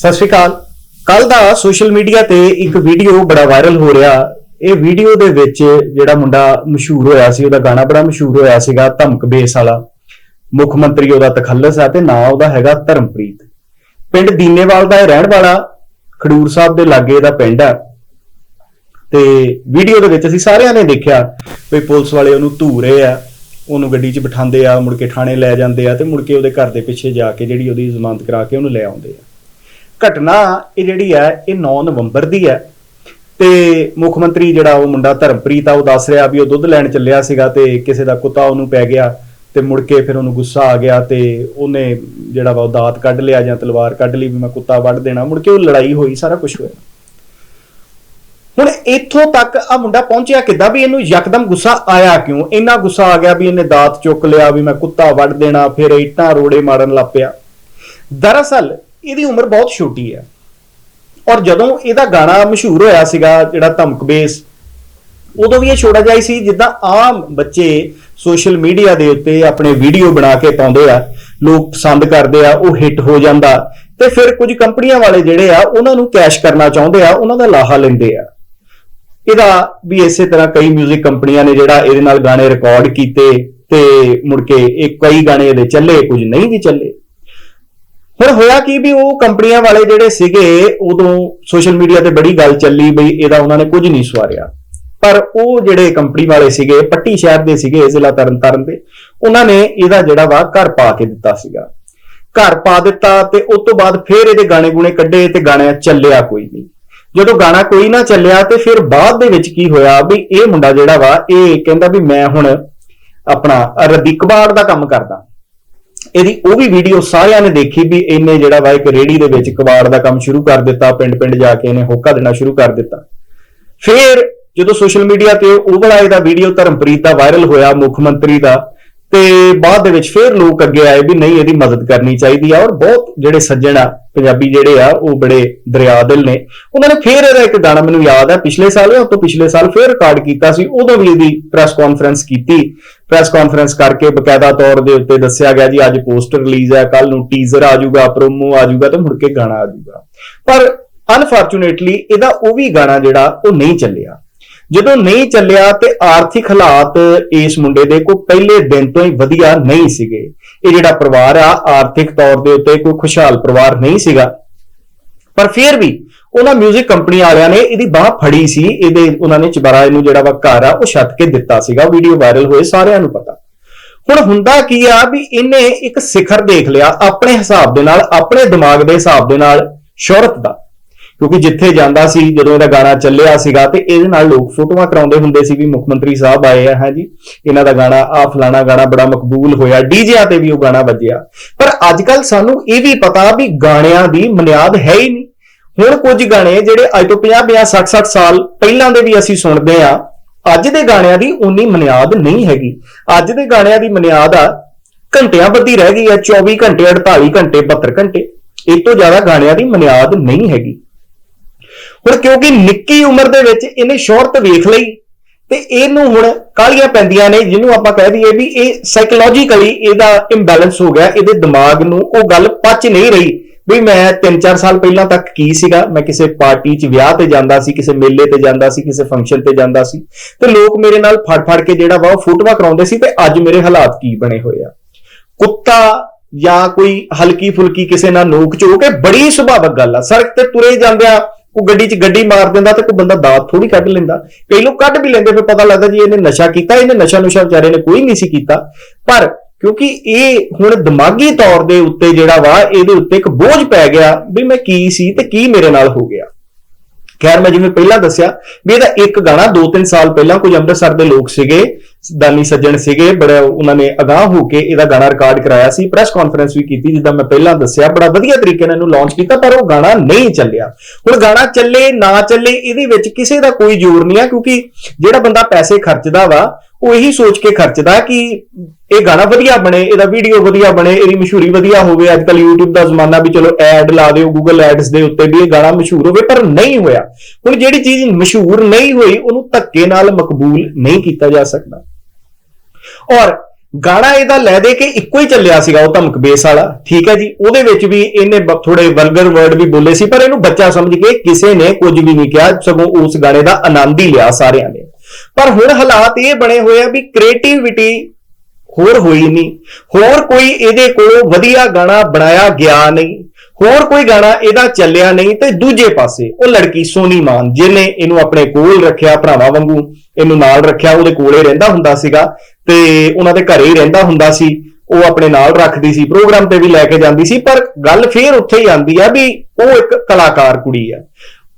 ਸਤਿ ਸ਼੍ਰੀ ਅਕਾਲ। ਕੱਲ ਦਾ social media ਤੇ ਇੱਕ ਵੀਡੀਓ ਬੜਾ ਵਾਇਰਲ ਹੋ ਰਿਹਾ। ਇਹ ਵੀਡੀਓ ਦੇ ਵਿੱਚ ਜਿਹੜਾ ਮੁੰਡਾ ਮਸ਼ਹੂਰ ਹੋਇਆ ਸੀ, ਉਹਦਾ ਗਾਣਾ ਬੜਾ ਮਸ਼ਹੂਰ ਹੋਇਆ ਸੀਗਾ, ਧਮਕ ਬੇਸ ਵਾਲਾ। ਮੁੱਖ ਮੰਤਰੀ ਉਹਦਾ ਤਖੱਲਸ ਹੈ ਤੇ ਨਾਂ ਉਹਦਾ ਹੈਗਾ ਧਰਮਪ੍ਰੀਤ। ਪਿੰਡ ਦੀਨੇਵਾਲ ਦਾ ਇਹ ਰਹਿਣ ਵਾਲਾ, ਖਡੂਰ ਸਾਹਿਬ ਦੇ ਲਾਗੇ ਦਾ ਪਿੰਡ ਆ। ਤੇ ਵੀਡੀਓ ਦੇ ਵਿੱਚ ਅਸੀਂ ਸਾਰਿਆਂ ਨੇ ਦੇਖਿਆ ਵੀ ਪੁਲਿਸ ਵਾਲੇ ਉਹਨੂੰ ਧੂ ਰਹੇ ਆ, ਉਹਨੂੰ ਗੱਡੀ 'ਚ ਬਿਠਾਉਂਦੇ ਆ, ਮੁੜ ਕੇ ਥਾਣੇ ਲੈ ਜਾਂਦੇ ਆ ਤੇ ਮੁੜ ਕੇ ਉਹਦੇ ਘਰ ਦੇ ਪਿੱਛੇ ਜਾ ਕੇ ਜਿਹੜੀ ਉਹਦੀ ਜ਼ਮਾਨਤ ਕਰਾ ਕੇ ਉਹਨੂੰ ਲੈ ਆਉਂਦੇ ਆ। ਘਟਨਾ ਇਹ ਜਿਹੜੀ ਹੈ, ਇਹ 9 ਨਵੰਬਰ ਦੀ ਹੈ। ਤੇ ਮੁੱਖ ਮੰਤਰੀ ਜਿਹੜਾ ਉਹ ਮੁੰਡਾ ਧਰਮਪ੍ਰੀਤ ਆ, ਉਹ ਦੱਸ ਰਿਹਾ ਵੀ ਉਹ ਦੁੱਧ ਲੈਣ ਚੱਲਿਆ ਸੀਗਾ ਤੇ ਕਿਸੇ ਦਾ ਕੁੱਤਾ ਉਹਨੂੰ ਪੈ ਗਿਆ ਤੇ ਮੁੜ ਕੇ ਫਿਰ ਉਹਨੂੰ ਗੁੱਸਾ ਆ ਗਿਆ ਤੇ ਉਹਨੇ ਜਿਹੜਾ ਵਾ ਉਹ ਦਾਤ ਕੱਢ ਲਿਆ ਜਾਂ ਤਲਵਾਰ ਕੱਢ ਲਈ ਵੀ ਮੈਂ ਕੁੱਤਾ ਵੱਢ ਦੇਣਾ। ਮੁੜ ਕੇ ਉਹ ਲੜਾਈ ਹੋਈ, ਸਾਰਾ ਕੁਝ ਹੋਇਆ। ਹੁਣ ਇੱਥੋਂ ਤੱਕ ਆ ਮੁੰਡਾ ਪਹੁੰਚਿਆ ਕਿੱਦਾਂ ਵੀ ਇਹਨੂੰ ਯਕਦਮ ਗੁੱਸਾ ਆਇਆ ਕਿਉਂ? ਇੰਨਾ ਗੁੱਸਾ ਆ ਗਿਆ ਵੀ ਇਹਨੇ ਦਾਤ ਚੁੱਕ ਲਿਆ ਵੀ ਮੈਂ ਕੁੱਤਾ ਵੱਢ ਦੇਣਾ, ਫਿਰ ਇੱਟਾਂ ਰੋੜੇ ਮਾਰਨ ਲੱਗ ਪਿਆ। ਦਰਅਸਲ ਇਹਦੀ ਉਮਰ ਬਹੁਤ ਛੋਟੀ ਹੈ। ਔਰ ਜਦੋਂ ਇਹਦਾ ਗਾਣਾ ਮਸ਼ਹੂਰ ਹੋਇਆ ਸੀਗਾ, ਜਿਹੜਾ ਧਮਕ ਬੇਸ, ਉਦੋਂ ਵੀ ਇਹ ਛੋਟਾ ਜਿਹਾ ਹੀ ਸੀ, ਜਿੱਦਾਂ ਆਮ ਬੱਚੇ ਸੋਸ਼ਲ ਮੀਡੀਆ ਦੇ ਉੱਤੇ ਆਪਣੇ ਵੀਡੀਓ ਬਣਾ ਕੇ ਪਾਉਂਦੇ ਆ, ਲੋਕ ਪਸੰਦ ਕਰਦੇ ਆ, ਉਹ ਹਿੱਟ ਹੋ ਜਾਂਦਾ, ਤੇ ਫਿਰ ਕੁਝ ਕੰਪਨੀਆਂ ਵਾਲੇ ਜਿਹੜੇ ਆ, ਉਹਨਾਂ ਨੂੰ ਕੈਸ਼ ਕਰਨਾ ਚਾਹੁੰਦੇ ਆ, ਉਹਨਾਂ ਦਾ ਲਾਹਾ ਲੈਂਦੇ ਆ। ਇਹਦਾ ਵੀ ਇਸੇ ਤਰ੍ਹਾਂ ਕਈ 뮤직 ਕੰਪਨੀਆਂ ਨੇ ਜਿਹੜਾ ਇਹਦੇ ਨਾਲ ਗਾਣੇ ਰਿਕਾਰਡ ਕੀਤੇ, ਤੇ ਮੁੜ ਕੇ ਇਹ ਕਈ ਗਾਣੇ ਇਹਦੇ ਚੱਲੇ, ਕੁਝ ਨਹੀਂ ਵੀ ਚੱਲੇ। ਹੁਣ ਹੋਇਆ ਕੀ ਵੀ ਉਹ ਕੰਪਨੀਆਂ ਵਾਲੇ ਜਿਹੜੇ ਸੀਗੇ, ਉਦੋਂ ਸੋਸ਼ਲ ਮੀਡੀਆ ਤੇ ਬੜੀ ਗੱਲ ਚੱਲੀ ਬਈ ਇਹਦਾ ਉਹਨਾਂ ਨੇ ਕੁਝ ਨਹੀਂ ਸਵਾਰਿਆ। ਪਰ ਉਹ ਜਿਹੜੇ ਕੰਪਨੀ ਵਾਲੇ ਸੀਗੇ, ਪੱਟੀ ਸ਼ਹਿਰ ਦੇ ਸੀਗੇ, ਜ਼ਿਲ੍ਹਾ ਤਰਨਤਾਰਨ ਦੇ, ਉਹਨਾਂ ਨੇ ਇਹਦਾ ਜਿਹੜਾ ਵਾ ਘਰ ਪਾ ਕੇ ਦਿੱਤਾ ਸੀਗਾ। ਘਰ ਪਾ ਦਿੱਤਾ ਤੇ ਉਸ ਤੋਂ ਬਾਅਦ ਫਿਰ ਇਹਦੇ ਗਾਣੇ ਗੁਣੇ ਕੱਢੇ ਤੇ ਗਾਣਾ ਚੱਲਿਆ ਕੋਈ ਨਹੀਂ। ਜਦੋਂ ਗਾਣਾ ਕੋਈ ਨਾ ਚੱਲਿਆ ਤੇ ਫਿਰ ਬਾਅਦ ਦੇ ਵਿੱਚ ਕੀ ਹੋਇਆ ਵੀ ਇਹ ਮੁੰਡਾ ਜਿਹੜਾ ਵਾ, ਇਹ ਕਹਿੰਦਾ ਵੀ ਮੈਂ ਹੁਣ ਆਪਣਾ ਰੱਦੀ ਕਬਾੜ ਦਾ ਕੰਮ ਕਰਦਾ। ਇਹਦੀ ਉਹ ਵੀ ਵੀਡੀਓ ਸਾਰਿਆਂ ਨੇ ਦੇਖੀ ਵੀ ਇਹਨੇ ਜਿਹੜਾ ਵਾ ਇੱਕ ਰੇੜੀ ਦੇ ਵਿੱਚ ਕਬਾੜ ਦਾ ਕੰਮ ਸ਼ੁਰੂ ਕਰ ਦਿੱਤਾ ਪਿੰਡ ਪਿੰਡ ਜਾ ਕੇ ਇਹਨੇ ਹੋਕਾ ਦੇਣਾ ਸ਼ੁਰੂ ਕਰ ਦਿੱਤਾ। ਫਿਰ ਜਦੋਂ ਸੋਸ਼ਲ ਮੀਡੀਆ ਤੇ ਉਹ ਵਾਲਾ ਇਹਦਾ ਵੀਡੀਓ ਧਰਮਪ੍ਰੀਤ ਦਾ ਵਾਇਰਲ ਹੋਇਆ, ਮੁੱਖ ਮੰਤਰੀ ਦਾ, ਤੇ ਬਾਅਦ ਦੇ ਵਿੱਚ ਫਿਰ ਲੋਕ ਅੱਗੇ ਆਏ ਵੀ ਨਹੀਂ, ਇਹਦੀ ਮਦਦ ਕਰਨੀ ਚਾਹੀਦੀ ਆ ਔਰ ਬਹੁਤ ਜਿਹੜੇ ਸੱਜਣ ਆ, ਪੰਜਾਬੀ ਜਿਹੜੇ ਆ, ਉਹ ਬੜੇ ਦਰਿਆ ਦਿਲ ਨੇ। ਉਹਨਾਂ ਨੇ ਫਿਰ ਇਹਦਾ ਇੱਕ ਗਾਣਾ ਮੈਨੂੰ ਯਾਦ ਹੈ ਪਿਛਲੇ ਸਾਲ ਜਾਂ ਤੋਂ ਪਿਛਲੇ ਸਾਲ ਫਿਰ ਰਿਕਾਰਡ ਕੀਤਾ ਸੀ, ਉਦੋਂ ਵੀ ਇਹਦੀ ਪ੍ਰੈਸ ਕਾਨਫਰੰਸ ਕੀਤੀ। ਪ੍ਰੈਸ ਕਾਨਫਰੰਸ ਕਰਕੇ ਬਕਾਇਦਾ ਤੌਰ ਦੇ ਉੱਤੇ ਦੱਸਿਆ ਗਿਆ ਜੀ, ਅੱਜ ਪੋਸਟਰ ਰਿਲੀਜ਼ ਹੈ ਕੱਲ ਨੂੰ ਟੀਜ਼ਰ ਆ ਜਾਊਗਾ ਪ੍ਰੋਮੋ ਆ ਜਾਊਗਾ ਤੇ ਮੁੜ ਕੇ ਗਾਣਾ ਆ ਜਾਊਗਾ। ਪਰ ਅਨਫੋਰਚੂਨੇਟਲੀ ਇਹਦਾ ਉਹ ਵੀ ਗਾਣਾ ਜਿਹੜਾ, ਉਹ ਨਹੀਂ ਚੱਲਿਆ। ਜਦੋਂ ਨਹੀਂ ਚੱਲਿਆ ਤੇ ਆਰਥਿਕ ਹਾਲਾਤ ਇਸ ਮੁੰਡੇ ਦੇ ਕੋਈ ਪਹਿਲੇ ਦਿਨ ਤੋਂ ਹੀ ਵਧੀਆ ਨਹੀਂ ਸੀਗੇ। ਇਹ ਜਿਹੜਾ ਪਰਿਵਾਰ ਆ, ਆਰਥਿਕ ਤੌਰ ਦੇ ਉੱਤੇ ਕੋਈ ਖੁਸ਼ਹਾਲ ਪਰਿਵਾਰ ਨਹੀਂ ਸੀਗਾ। ਪਰ ਫਿਰ ਵੀ ਉਹਨਾਂ 뮤직 ਕੰਪਨੀ ਵਾਲਿਆਂ ਨੇ ਇਹਦੀ ਬਾਹ ਫੜੀ ਸੀ, ਇਹਦੇ ਉਹਨਾਂ ਨੇ ਚਬਰਾ ਇਹਨੂੰ ਜਿਹੜਾ ਵਾ ਘਰ ਆ, ਉਹ ਛੱਤ ਕੇ ਦਿੱਤਾ ਸੀਗਾ ਵੀਡੀਓ ਵਾਇਰਲ ਹੋਏ ਸਾਰਿਆਂ ਨੂੰ ਪਤਾ। ਹੁਣ ਹੁੰਦਾ ਕੀ ਆ ਵੀ ਇਹਨੇ ਇੱਕ ਸਿਖਰ ਦੇਖ ਲਿਆ, ਆਪਣੇ ਹਿਸਾਬ ਦੇ ਨਾਲ, ਆਪਣੇ ਦਿਮਾਗ ਦੇ ਹਿਸਾਬ ਦੇ ਨਾਲ ਸ਼ੋਹਰਤ ਦਾ। ਕਿਉਂਕਿ ਜਿੱਥੇ ਜਾਂਦਾ ਸੀ, ਜਦੋਂ ਇਹਦਾ ਗਾਣਾ ਚੱਲਿਆ ਸੀਗਾ, ਤੇ ਇਹਦੇ ਨਾਲ ਲੋਕ ਫੋਟੋਆਂ ਕਰਾਉਂਦੇ ਹੁੰਦੇ ਸੀ ਵੀ ਮੁੱਖ ਮੰਤਰੀ ਸਾਹਿਬ ਆਏ ਆ ਹਾਂਜੀ ਇਹਨਾਂ ਦਾ ਗਾਣਾ ਆ ਫਲਾਣਾ ਗਾਣਾ ਬੜਾ ਮਕਬੂਲ ਹੋਇਆ, ਡੀਜਿਆਂ ਤੇ ਵੀ ਉਹ ਗਾਣਾ ਵੱਜਿਆ। ਪਰ ਅੱਜ ਕੱਲ ਸਾਨੂੰ ਇਹ ਵੀ ਪਤਾ ਵੀ ਗਾਣਿਆਂ ਦੀ ਬੁਨਿਆਦ ਹੈ ਹੀ ਨਹੀਂ। ਹੁਣ ਕੁਝ ਗਾਣੇ ਜਿਹੜੇ ਅੱਜ ਤੋਂ 50 50 60 60 ਸਾਲ ਪਹਿਲਾਂ ਦੇ ਵੀ ਅਸੀਂ ਸੁਣਦੇ ਆ ਅੱਜ ਦੇ ਗਾਣਿਆਂ ਦੀ ਉਨੀ ਮਨਿਆਦ ਨਹੀਂ ਹੈਗੀ। ਅੱਜ ਦੇ ਗਾਣਿਆਂ ਦੀ ਮਨਿਆਦ ਆ ਘੰਟਿਆਂ ਬੱਧੀ ਰਹਿ ਗਈ ਆ 24 ਘੰਟੇ 48 ਘੰਟੇ 72 ਘੰਟੇ। ਇਹ ਤੋਂ ਜ਼ਿਆਦਾ ਗਾਣਿਆਂ ਦੀ ਮਨਿਆਦ ਨਹੀਂ ਹੈਗੀ। ਹੁਣ ਕਿਉਂਕਿ ਨਿੱਕੀ ਉਮਰ ਦੇ ਵਿੱਚ ਇਹਨੇ ਸ਼ੋਹਰਤ ਵੇਖ ਲਈ ਤੇ ਇਹਨੂੰ ਹੁਣ ਕਾਲੀਆਂ ਪੈਂਦੀਆਂ ਨੇ, ਜਿਹਨੂੰ ਆਪਾਂ ਕਹਿ ਦਈਏ ਵੀ ਇਹ ਸਾਈਕੋਲੋਜੀਕਲੀ ਇਹਦਾ ਇੰਬੈਲੈਂਸ ਹੋ ਗਿਆ, ਇਹਦੇ ਦਿਮਾਗ ਨੂੰ ਉਹ ਗੱਲ ਪਚ ਨਹੀਂ ਰਹੀ। ਵੀ ਮੈਂ 3-4 ਸਾਲ ਪਹਿਲਾਂ ਤੱਕ ਕੀ ਸੀਗਾ? ਮੈਂ ਕਿਸੇ ਪਾਰਟੀ 'ਚ ਵਿਆਹ ਤੇ ਜਾਂਦਾ ਸੀ, ਕਿਸੇ ਮੇਲੇ ਤੇ ਜਾਂਦਾ ਸੀ, ਕਿਸੇ ਫੰਕਸ਼ਨ ਤੇ ਜਾਂਦਾ ਸੀ। ਤੇ ਲੋਕ ਮੇਰੇ ਨਾਲ ਫੜ-ਫੜ ਕੇ ਜਿਹੜਾ ਵਾ ਫੋਟੋਆਂ ਕਰਾਉਂਦੇ ਸੀ ਤੇ ਅੱਜ ਮੇਰੇ ਹਾਲਾਤ ਕੀ ਬਣੇ ਹੋਏ ਆ? ਕੁੱਤਾ ਜਾਂ ਕੋਈ ਹਲਕੀ ਫੁਲਕੀ ਕਿਸੇ ਨਾਲ ਨੋਕ ਝੋਕ, ਇਹ ਬੜੀ ਸੁਭਾਵਕ ਗੱਲ ਆ। ਸੜਕ ਤੇ ਤੁਰੇ ਜਾਂਦਿਆਂ ਕੋਈ ਗੱਡੀ 'ਚ ਗੱਡੀ ਮਾਰ ਦਿੰਦਾ ਤੇ ਕੋਈ ਬੰਦਾ ਦਾਤ ਥੋੜੀ ਕੱਢ ਲੈਂਦਾ। ਕਈ ਲੋਕ ਕੱਢ ਵੀ ਲੈਂਦੇ, ਫਿਰ ਪਤਾ ਲੱਗਦਾ ਜੀ ਇਹਨੇ ਨਸ਼ਾ ਕੀਤਾ, ਇਹਨੇ ਨਸ਼ਾ ਨੁਸ਼ਾ ਵਿਚਾਰੇ ਨੇ ਕੋਈ ਨਹੀਂ ਸੀ ਕੀਤਾ। ਪਰ ਕਿਉਂਕਿ ਇਹ ਹੁਣ ਦਿਮਾਗੀ ਤੌਰ ਦੇ ਉੱਤੇ ਜਿਹੜਾ ਵਾ, ਇਹਦੇ ਉੱਤੇ ਇੱਕ ਬੋਝ ਪੈ ਗਿਆ ਵੀ ਮੈਂ ਕੀ ਸੀ ਤੇ ਕੀ ਮੇਰੇ ਨਾਲ ਹੋ ਗਿਆ। ਖੈਰ, ਮੈਂ ਜਿਵੇਂ ਪਹਿਲਾਂ ਦੱਸਿਆ ਵੀ ਇਹਦਾ ਇੱਕ ਗਾਣਾ 2-3 ਸਾਲ ਪਹਿਲਾਂ ਕੁਝ ਅੰਮ੍ਰਿਤਸਰ ਦੇ ਲੋਕ ਸੀਗੇ ਦਾਨੀ ਸੱਜਣ ਸੀਗੇ, ਬੜਾ ਉਹਨਾਂ ਨੇ ਅਗਾਹ ਹੋ ਕੇ ਇਹਦਾ ਗਾਣਾ ਰਿਕਾਰਡ ਕਰਾਇਆ ਸੀ ਪ੍ਰੈਸ ਕਾਨਫਰੰਸ ਵੀ ਕੀਤੀ, ਜਿੱਦਾਂ ਮੈਂ ਪਹਿਲਾਂ ਦੱਸਿਆ, ਬੜਾ ਵਧੀਆ ਤਰੀਕੇ ਨਾਲ ਇਹਨੂੰ ਲਾਂਚ ਕੀਤਾ, ਪਰ ਉਹ ਗਾਣਾ ਨਹੀਂ ਚੱਲਿਆ। ਹੁਣ ਗਾਣਾ ਚੱਲੇ, ਨਾ ਚੱਲੇ, ਇਹਦੇ ਵਿੱਚ ਕਿਸੇ ਦਾ ਕੋਈ ਜ਼ੋਰ ਨਹੀਂ ਆ, ਕਿਉਂਕਿ ਜਿਹੜਾ ਬੰਦਾ ਪੈਸੇ ਖਰਚਦਾ ਵਾ, ਉਹ ਇਹੀ ਸੋਚ ਕੇ ਖਰਚਦਾ ਕਿ ਇਹ ਗਾਣਾ ਵਧੀਆ ਬਣੇ, ਇਹਦਾ ਵੀਡੀਓ ਵਧੀਆ ਬਣੇ, ਇਹਦੀ ਮਸ਼ਹੂਰੀ ਵਧੀਆ ਹੋਵੇ। ਅੱਜ ਕੱਲ YouTube ਦਾ ਜ਼ਮਾਨਾ ਵੀ ਚਲੋ ਐਡ ਲਾ ਦਿਓ, Google ਐਡਸ ਦੇ ਉੱਤੇ ਵੀ ਇਹ ਗਾਣਾ ਮਸ਼ਹੂਰ ਹੋਵੇ, ਪਰ ਨਹੀਂ ਹੋਇਆ। ਹੁਣ ਜਿਹੜੀ ਚੀਜ਼ ਮਸ਼ਹੂਰ ਨਹੀਂ ਹੋਈ, ਉਹਨੂੰ ਧੱਕੇ ਨਾਲ ਮਕਬੂਲ ਨਹੀਂ ਕੀਤਾ ਜਾ ਸਕਦਾ। ਔਰ ਗਾਣਾ ਇਹਦਾ ਲੈ ਦੇ ਕੇ ਇੱਕੋ ਹੀ ਚੱਲਿਆ ਸੀਗਾ ਉਹ ਧਮਕ ਬੇਸ ਵਾਲਾ, ਠੀਕ ਹੈ ਜੀ? ਉਹਦੇ ਵਿੱਚ ਵੀ ਇਹਨੇ ਥੋੜੇ ਵਲਗਰ ਵਰਡ ਵੀ ਬੋਲੇ ਸੀ, ਪਰ ਇਹਨੂੰ ਬੱਚਾ ਸਮਝ ਕੇ ਕਿਸੇ ਨੇ ਕੁਝ ਵੀ ਨਹੀਂ ਕਿਹਾ, ਸਗੋਂ ਉਸ ਗਾਣੇ ਦਾ ਆਨੰਦ ਹੀ ਲਿਆ ਸਾਰਿਆਂ ਨੇ। ਪਰ ਹੁਣ ਹਾਲਾਤ ਇਹ ਬਣੇ ਹੋਏ ਆ ਵੀ ਕ੍ਰੀਏਟੀਵਿਟੀ ਹੋਰ ਹੋਈ ਨਹੀਂ। ਹੋਰ ਕੋਈ ਇਹਦੇ ਕੋਲੋਂ ਵਧੀਆ ਗਾਣਾ ਬਣਾਇਆ ਗਿਆ ਨਹੀਂ। ਹੋਰ ਕੋਈ ਗਾਣਾ ਇਹਦਾ ਚੱਲਿਆ ਨਹੀਂ ਤੇ ਦੂਜੇ ਪਾਸੇ ਉਹ ਲੜਕੀ ਸੋਨੀ ਮਾਨ, ਜਿਹਨੇ ਇਹਨੂੰ ਆਪਣੇ ਕੋਲ ਰੱਖਿਆ ਭਰਾਵਾਂ ਵਾਂਗੂ, ਇਹਨੂੰ ਨਾਲ ਰੱਖਿਆ, ਉਹਦੇ ਕੋਲੇ ਰਹਿੰਦਾ ਹੁੰਦਾ ਸੀਗਾ। ਤੇ ਉਹਨਾਂ ਦੇ ਘਰੇ ਹੀ ਰਹਿੰਦਾ ਹੁੰਦਾ ਸੀ, ਉਹ ਆਪਣੇ ਨਾਲ ਰੱਖਦੀ ਸੀ, ਪ੍ਰੋਗਰਾਮ ਤੇ ਵੀ ਲੈ ਕੇ ਜਾਂਦੀ ਸੀ, ਪਰ ਗੱਲ ਫੇਰ ਉੱਥੇ ਹੀ ਆਂਦੀ ਆ ਵੀ ਉਹ ਇੱਕ ਕਲਾਕਾਰ ਕੁੜੀ ਆ।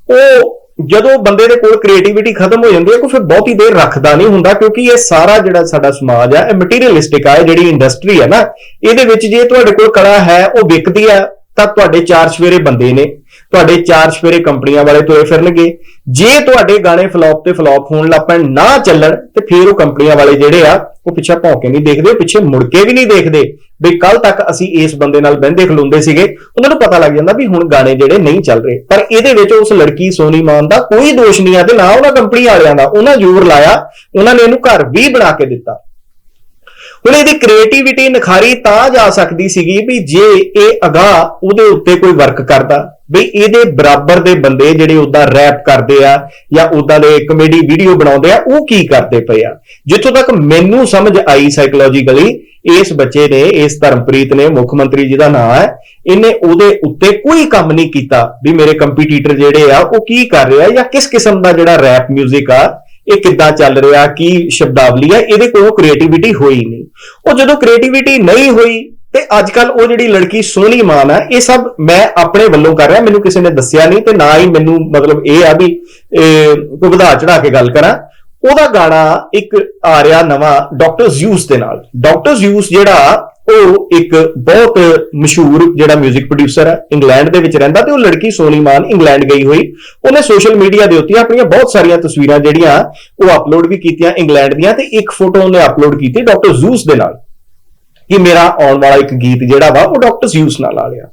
ਉਹ ਜਦੋਂ ਬੰਦੇ ਦੇ ਕੋਲ ਕ੍ਰੀਏਟੀਵਿਟੀ ਖਤਮ ਹੋ ਜਾਂਦੀ ਹੈ ਕੋਈ ਫਿਰ ਬਹੁਤੀ ਦੇਰ ਰੱਖਦਾ ਨਹੀਂ ਹੁੰਦਾ, ਕਿਉਂਕਿ ਇਹ ਸਾਰਾ ਜਿਹੜਾ ਸਾਡਾ ਸਮਾਜ ਆ, ਇਹ ਮਟੀਰੀਅਲਿਸਟਿਕ ਆ, ਇਹ ਜਿਹੜੀ ਇੰਡਸਟਰੀ ਹੈ ਨਾ, ਇਹਦੇ ਵਿੱਚ ਜੇ ਤੁਹਾਡੇ ਕੋਲ ਕਲਾ ਹੈ, ਉਹ ਵਿਕਦੀ ਆ, ਤਾਂ ਤੁਹਾਡੇ ਚਾਰ ਸਵੇਰੇ ਬੰਦੇ ਨੇ। ਤੁਹਾਡੇ ਚਾਰ ਸਵੇਰੇ ਕੰਪਨੀਆਂ ਵਾਲੇ ਤੁਰੇ ਫਿਰਨਗੇ। ਜੇ ਤੁਹਾਡੇ ਗਾਣੇ ਫਲॉप ਤੇ ਫਲॉप ਹੋਣ ਲੱਪਣ ਨਾ ਚੱਲਣ, ਤੇ ਫਿਰ ਉਹ ਕੰਪਨੀਆਂ ਵਾਲੇ ਜਿਹੜੇ ਆ, ਉਹ ਪਿੱਛੇ ਭੌਂਕੇ ਨਹੀਂ ਦੇਖਦੇ ਪਿੱਛੇ ਮੁੜ ਕੇ ਵੀ ਨਹੀਂ ਦੇਖਦੇ। ਵੀ ਕੱਲ ਤੱਕ ਅਸੀਂ ਇਸ ਬੰਦੇ ਨਾਲ ਬਹਿੰਦੇ ਖਲੋਂਦੇ ਸੀਗੇ, ਉਹਨਾਂ ਨੂੰ ਪਤਾ ਲੱਗ ਜਾਂਦਾ ਵੀ ਹੁਣ ਗਾਣੇ ਜਿਹੜੇ ਨਹੀਂ ਚੱਲ ਰਹੇ। ਪਰ ਇਹਦੇ ਵਿੱਚ ਉਸ ਲੜਕੀ ਸੋਨੀ ਮਾਨ ਦਾ ਕੋਈ ਦੋਸ਼ ਨਹੀਂ ਆ, ਤੇ ਨਾ ਉਹਨਾਂ ਕੰਪਨੀ ਵਾਲਿਆਂ ਦਾ, ਉਹਨਾਂ ਜ਼ੋਰ ਲਾਇਆ, ਉਹਨਾਂ ਨੇ ਇਹਨੂੰ ਘਰ ਵੀ ਬਣਾ ਕੇ ਦਿੱਤਾ। ਹੁਣ ਇਹਦੀ ਕ੍ਰੀਏਟੀਵਿਟੀ ਨਿਖਾਰੀ ਤਾਂ ਜਾ ਸਕਦੀ ਸੀਗੀ ਵੀ ਜੇ ਇਹ ਅਗਾ ਉਹਦੇ ਉੱਤੇ ਕੋਈ ਵਰਕ ਕਰਦਾ, ਵੀ ਇਹਦੇ ਬਰਾਬਰ ਦੇ ਬੰਦੇ ਜਿਹੜੇ ਉਹਦਾ ਰੈਪ ਕਰਦੇ ਆ ਜਾਂ ਉਹਦਾ ਦੇ ਕਮੇਡੀ ਵੀਡੀਓ ਬਣਾਉਂਦੇ ਆ, ਉਹ ਕੀ ਕਰਦੇ ਪਏ ਆ? ਜਿੱਥੋਂ ਤੱਕ ਮੈਨੂੰ ਸਮਝ ਆਈ ਸਾਈਕੋਲੋਜੀਕਲੀ ਇਸ ਬੱਚੇ ਨੇ, ਇਸ ਧਰਮਪ੍ਰੀਤ ਨੇ, ਮੁੱਖ ਮੰਤਰੀ ਜਿਹਦਾ ਨਾਮ ਹੈ, ਇਹਨੇ ਉਹਦੇ ਉੱਤੇ ਕੋਈ ਕੰਮ ਨਹੀਂ ਕੀਤਾ ਵੀ ਮੇਰੇ ਕੰਪੀਟੀਟਰ ਜਿਹੜੇ ਆ, ਉਹ ਕੀ ਕਰ ਰਿਹਾ ਜਾਂ ਕਿਸ ਕਿਸਮ ਦਾ ਜਿਹੜਾ ਰੈਪ 뮤직 ਆ ਇਹ ਕਿੱਦਾਂ ਚੱਲ ਰਿਹਾ ਕੀ ਸ਼ਬਦਾਵਲੀ ਹੈ ਇਹਦੇ ਕੋਲੋਂ ਕ੍ਰੀਏਟੀਵਿਟੀ ਹੋਈ ਨਹੀਂ। ਉਹ ਜਦੋਂ ਕ੍ਰੀਏਟੀਵਿਟੀ ਨਹੀਂ ਹੋਈ ਤੇ ਅੱਜ ਕੱਲ ਉਹ ਜਿਹੜੀ ਲੜਕੀ ਸੋਹਣੀ ਮਾਨ ਆ ਇਹ ਸਭ ਮੈਂ ਆਪਣੇ ਵੱਲੋਂ ਕਰ ਰਿਹਾ ਮੈਨੂੰ ਕਿਸੇ ਨੇ ਦੱਸਿਆ ਨਹੀਂ ਤੇ ਨਾ ਹੀ ਮੈਨੂੰ ਮਤਲਬ ਇਹ ਆ ਵੀ ਇਹ, ਕੋਈ ਵਧਾ ਚੜਾ ਕੇ ਗੱਲ ਕਰਾਂ। ਉਹਦਾ ਗਾਣਾ ਇੱਕ ਆ ਰਿਹਾ ਨਵਾਂ ਡਾਕਟਰ ਜ਼ਿਊਸ ਦੇ ਨਾਲ। ਡਾਕਟਰ ਜ਼ਿਊਸ ਜਿਹੜਾ ਉਹ ਇੱਕ ਬਹੁਤ ਮਸ਼ਹੂਰ ਜਿਹੜਾ 뮤직 ਪ੍ਰੋਡਿਊਸਰ ਹੈ ਇੰਗਲੈਂਡ ਦੇ ਵਿੱਚ ਰਹਿੰਦਾ ਤੇ ਉਹ ਲੜਕੀ ਸੋਨੀ ਮਾਨ ਇੰਗਲੈਂਡ ਗਈ ਹੋਈ। ਉਹਨੇ ਸੋਸ਼ਲ ਮੀਡੀਆ ਦੇ ਉੱਤੇ ਆਪਣੀਆਂ ਬਹੁਤ ਸਾਰੀਆਂ ਤਸਵੀਰਾਂ ਜਿਹੜੀਆਂ ਉਹ ਅਪਲੋਡ ਵੀ ਕੀਤੀਆਂ ਇੰਗਲੈਂਡ ਦੀਆਂ ਤੇ ਇੱਕ ਫੋਟੋ ਉਹਨੇ ਅਪਲੋਡ ਕੀਤੀ ਡਾਕਟਰ ਜ਼ੂਸ ਦੇ ਨਾਲ। ਕਿ ਮੇਰਾ ਆਉਣ ਵਾਲਾ ਇੱਕ ਗੀਤ ਜਿਹੜਾ ਵਾ ਉਹ ਡਾਕਟਰ ਜ਼ਿਊਸ ਨਾਲ ਆ ਲਿਆ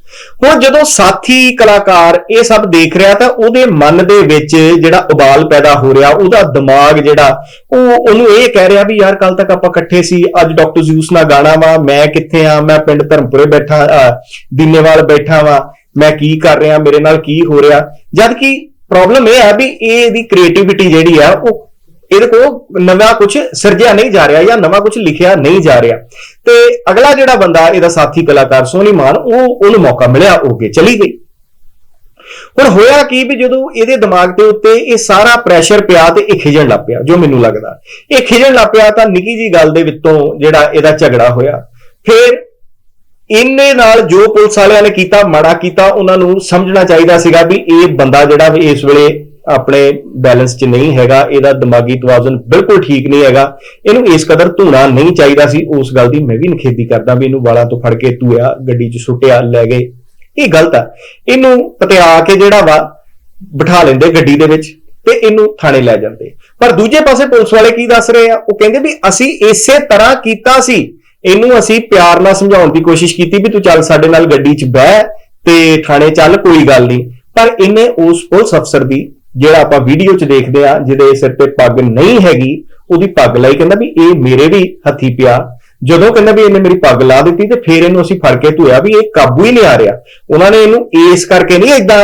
ਹੁਣ ਜਦੋਂ ਸਾਥੀ, ਕਲਾਕਾਰ ਇਹ ਸਭ ਦੇਖ ਰਿਹਾ ਤਾਂ ਉਹਦੇ ਮਨ ਦੇ ਵਿੱਚ ਜਿਹੜਾ ਉਬਾਲ ਪੈਦਾ ਹੋ ਰਿਹਾ, ਉਹਦਾ ਦਿਮਾਗ ਜਿਹੜਾ, ਉਹ ਉਹਨੂੰ ਇਹ ਕਹਿ ਰਿਹਾ ਵੀ ਯਾਰ ਕੱਲ ਤੱਕ ਆਪਾਂ ਇਕੱਠੇ ਸੀ, ਅੱਜ ਡਾਕਟਰ ਜ਼ਿਊਸ ਨਾਲ ਗਾਣਾ ਵਾ, ਮੈਂ ਕਿੱਥੇ ਆ, ਮੈਂ ਪਿੰਡ ਧਰਮਪੁਰੇ ਬੈਠਾ ਦੀਨੇਵਾਲ ਬੈਠਾ ਵਾ, ਮੈਂ ਕੀ ਕਰ ਰਿਹਾ, ਮੇਰੇ ਨਾਲ ਕੀ ਹੋ ਰਿਹਾ। ਜਦ ਕਿ ਪ੍ਰੋਬਲਮ ਇਹ ਹੈ ਵੀ ਇਹ ਇਹਦੀ ਕ੍ਰੀਏਟੀਵਿਟੀ ਜਿਹੜੀ ਆ, ਉਹ ਇਹਦੇ ਕੋਲ ਨਵਾਂ ਕੁਝ ਸਿਰਜਿਆ ਨਹੀਂ ਜਾ ਰਿਹਾ ਜਾਂ ਨਵਾਂ ਕੁਝ ਲਿਖਿਆ ਨਹੀਂ ਜਾ ਰਿਹਾ। ਤੇ ਅਗਲਾ ਜਿਹੜਾ ਬੰਦਾ ਇਹਦਾ ਸਾਥੀ ਕਲਾਕਾਰ ਸੋਨੀ ਮਾਨ, ਉਹ ਉਹਨੂੰ ਮੌਕਾ ਮਿਲਿਆ, ਉਹ ਚਲੀ ਗਈ। ਹੁਣ ਹੋਇਆ ਕੀ ਵੀ ਜਦੋਂ ਇਹਦੇ ਦਿਮਾਗ ਦੇ ਉੱਤੇ ਇਹ ਸਾਰਾ ਪ੍ਰੈਸ਼ਰ ਪਿਆ ਤੇ ਇਹ ਖਿਜਣ ਲੱਗ ਪਿਆ, ਜੋ ਮੈਨੂੰ ਲੱਗਦਾ। ਇਹ ਖਿਜਣ ਲੱਗ ਪਿਆ ਤਾਂ ਨਿੱਕੀ ਜੀ ਗੱਲ ਦੇ ਵਿੱਚੋਂ ਜਿਹੜਾ ਇਹਦਾ ਝਗੜਾ ਹੋਇਆ। ਫਿਰ ਇਹਨੇ ਨਾਲ ਜੋ ਪੁਲਿਸ ਵਾਲਿਆਂ ਨੇ ਕੀਤਾ, ਮਾੜਾ ਕੀਤਾ, ਉਹਨਾਂ ਨੂੰ ਸਮਝਣਾ ਚਾਹੀਦਾ ਸੀਗਾ ਵੀ ਇਹ ਬੰਦਾ ਜਿਹੜਾ ਵੀ ਇਸ ਵੇਲੇ ਆਪਣੇ ਬੈਲੈਂਸ 'ਚ ਨਹੀਂ ਹੈਗਾ, ਇਹਦਾ ਦਿਮਾਗੀ ਤਵਾਜ਼ਨ ਬਿਲਕੁਲ ਠੀਕ ਨਹੀਂ ਹੈਗਾ। ਇਹਨੂੰ ਇਸ ਕਦਰ ਧੂਣਾ ਨਹੀਂ ਚਾਹੀਦਾ ਸੀ। ਉਸ ਗੱਲ ਦੀ ਮੈਂ ਵੀ ਨਿਖੇਧੀ ਕਰਦਾ ਵੀ ਇਹਨੂੰ ਵਾਲਾਂ ਤੋਂ ਫੜ ਕੇ ਧੂਇਆ, ਗੱਡੀ 'ਚ ਸੁੱਟਿਆ, ਲੈ ਗਏ। ਇਹ ਗਲਤ ਆ। ਇਹਨੂੰ ਪਤਿਆ ਕੇ ਜਿਹੜਾ ਵਾ, ਬਿਠਾ ਲੈਂਦੇ ਗੱਡੀ ਦੇ ਵਿੱਚ ਤੇ ਇਹਨੂੰ ਥਾਣੇ ਲੈ ਜਾਂਦੇ। ਪਰ ਦੂਜੇ ਪਾਸੇ ਪੁਲਿਸ ਵਾਲੇ ਕੀ ਦੱਸ ਰਹੇ ਆ? ਉਹ ਕਹਿੰਦੇ ਵੀ ਅਸੀਂ ਇਸੇ ਤਰ੍ਹਾਂ ਕੀਤਾ ਸੀ। ਇਹਨੂੰ ਅਸੀਂ ਪਿਆਰ ਨਾਲ ਸਮਝਾਉਣ ਦੀ ਕੋਸ਼ਿਸ਼ ਕੀਤੀ ਵੀ ਤੂੰ ਚੱਲ ਸਾਡੇ ਨਾਲ ਗੱਡੀ 'ਚ ਬਹਿ ਤੇ ਥਾਣੇ ਚੱਲ, ਕੋਈ ਗੱਲ ਨਹੀਂ। ਪਰ ਇਹਨੇ ਉਸ ਪੁਲਿਸ ਅਫਸਰ ਦੀ ਜਿਹੜਾ ਆਪਾਂ ਵੀਡੀਓ 'ਚ ਦੇਖਦੇ ਆ, ਜਿਹਦੇ ਸਿਰ ਤੇ ਪੱਗ ਨਹੀਂ ਹੈਗੀ, ਉਹਦੀ ਪੱਗ ਲਾਈ ਕਹਿੰਦਾ ਵੀ ਇਹ ਮੇਰੇ ਵੀ ਹੱਥੀ ਪਿਆ। ਜਦੋਂ ਕਹਿੰਦਾ ਵੀ ਇਹਨੇ ਮੇਰੀ ਪੱਗ ਲਾ ਦਿੱਤੀ ਤੇ ਫਿਰ ਇਹਨੂੰ ਅਸੀਂ ਫੜ ਕੇ ਧੋਇਆ ਵੀ ਇਹ ਕਾਬੂ ਹੀ ਨਹੀਂ ਆ ਰਿਹਾ। ਉਹਨਾਂ ਨੇ ਇਹਨੂੰ ਇਸ ਕਰਕੇ ਨਹੀਂ ਇਦਾਂ